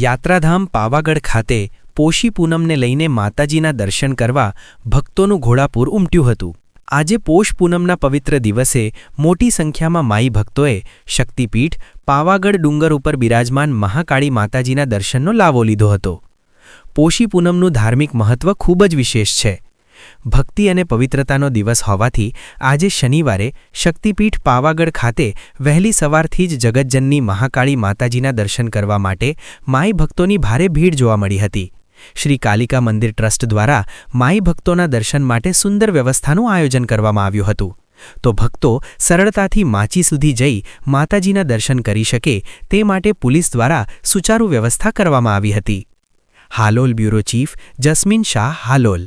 યાત્રાધામ પાવાગઢ ખાતે પોષી પૂનમને લઈને માતાજીના દર્શન કરવા ભક્તોનું ઘોડાપૂર ઉમટ્યું હતું. આજે પોષ પૂનમના પવિત્ર દિવસે મોટી સંખ્યામાં માઈ ભક્તોએ શક્તિપીઠ, પાવાગઢ ડુંગર ઉપર બિરાજમાન મહાકાળી માતાજીના દર્શનનો લાવો લીધો હતો. પોષી પૂનમનું ધાર્મિક મહત્વ ખૂબ જ વિશેષ છે. ભક્તિ અને પવિત્રતાનો દિવસ હોવાથી આજે શનિવારે શક્તિપીઠ પાવાગઢ ખાતે વહેલી સવારથી જ જગતજનની મહાકાળી માતાજીના દર્શન કરવા માટે માઈ ભક્તોની ભારે ભીડ જોવા મળી હતી. શ્રી કાલિકા મંદિર ટ્રસ્ટ દ્વારા માઈ ભક્તોના દર્શન માટે સુંદર વ્યવસ્થાનું આયોજન કરવામાં આવ્યું હતું. તો ભક્તો સરળતાથી માચી સુધી જઈ માતાજીના દર્શન કરી શકે તે માટે પોલીસ દ્વારા સુચારુ વ્યવસ્થા કરવામાં આવી હતી. Halol bureau chief Jasmin Shah, Halol.